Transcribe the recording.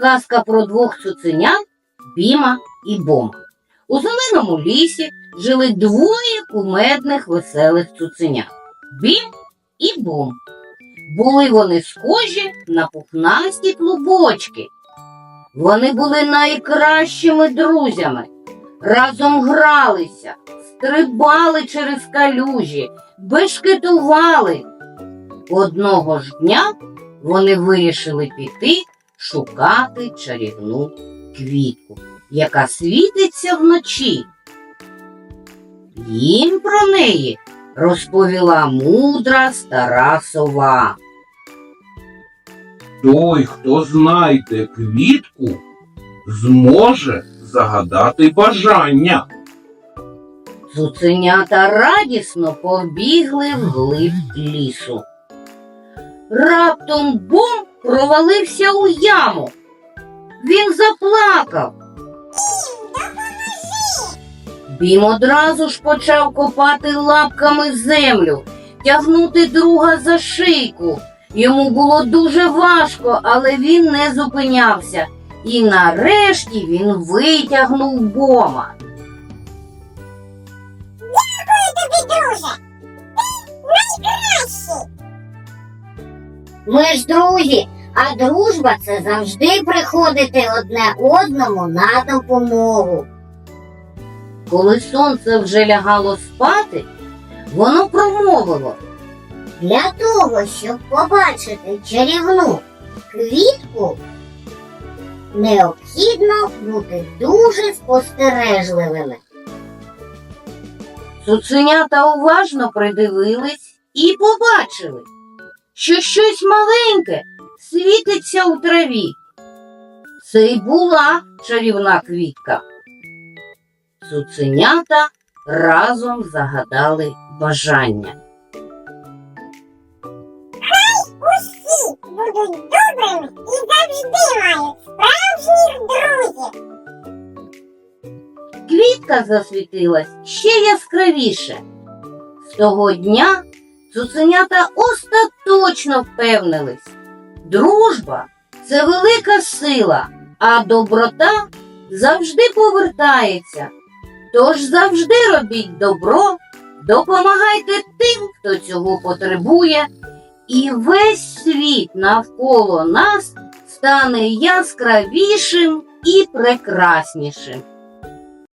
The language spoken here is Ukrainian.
Казка про двох цуценят Біма і Бома. У зеленому лісі жили двоє кумедних веселих цуценят Бім і Бом. Були вони схожі на пухнасті клубочки. Вони були найкращими друзями. Разом гралися, стрибали через калюжі, бешкетували. Одного ж дня вони вирішили піти шукати чарівну квітку, яка світиться вночі. Їм про неї розповіла мудра стара сова. Той, хто знайде квітку, зможе загадати бажання. Цуценята радісно побігли вглиб лісу. Раптом бум провалився у яму. Він заплакав. Бім одразу ж почав копати лапками землю, тягнути друга за шийку. Йому було дуже важко, але він не зупинявся. І нарешті він витягнув бома. тобі, друже. Ти найкращий. Ми ж друзі, а дружба це завжди приходити одне одному на допомогу. Коли сонце вже лягало спати, воно промовило. Для того, щоб побачити чарівну квітку, необхідно бути дуже спостережливими. Цуценята уважно придивились і побачили, що щось маленьке світиться у траві. Це й була чарівна квітка. Цуценята разом загадали бажання. Усі будуть добрими і завжди мають справжніх друзів. Квітка засвітилась ще яскравіше. З того дня цуценята остаточно впевнились. Дружба це велика сила, а доброта завжди повертається. Тож завжди робіть добро, допомагайте тим, хто цього потребує, і весь світ навколо нас стане яскравішим і прекраснішим.